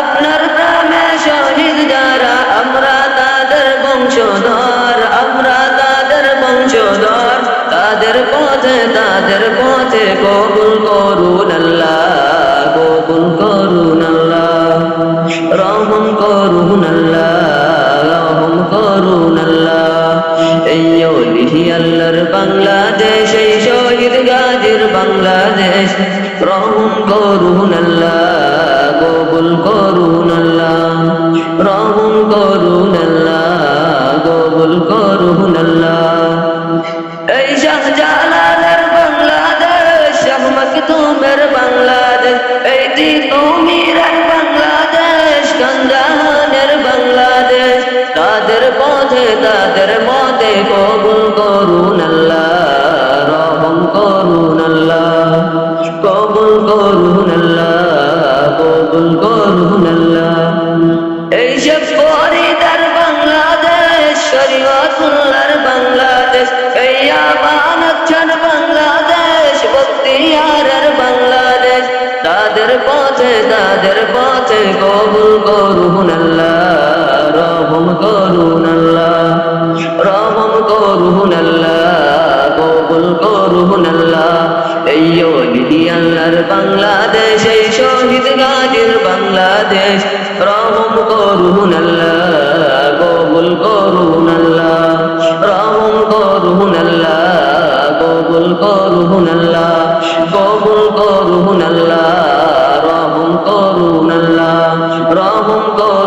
আপনার প্রেমে শহীদ যারা, আমরা তাদের বংশধর, আমরা তাদের বংশধর। তাদের পথে তাদের পথে কবুল করুন কবুল করুন রহম করুন রহম করুন আল্লাহর বাংলাদেশ, এই শহীদ বাংলাদেশ, রহম করুন আল্লাহ। করুন আল্লাহ কবুল করুন আল্লাহ এই শাহজালালের বাংলাদেশ শাহ মখদুমের বাংলাদেশ এই তিতুমিরের বাংলাদেশ কান্দাহানের বাংলাদেশ তাদের পথে তাদের মতে কবুল করুন আল্লাহ রহম করুন আল্লাহ, কবুল করুন আল্লাহ, কবুল করুন আল্লাহ। তাদের পথে কবুল করুন রহম করুন রহম করুন কবুল করুন বাংলাদেশ, এই শহীদ গাজীর বাংলাদেশ, রহম করুন আল্লাহ।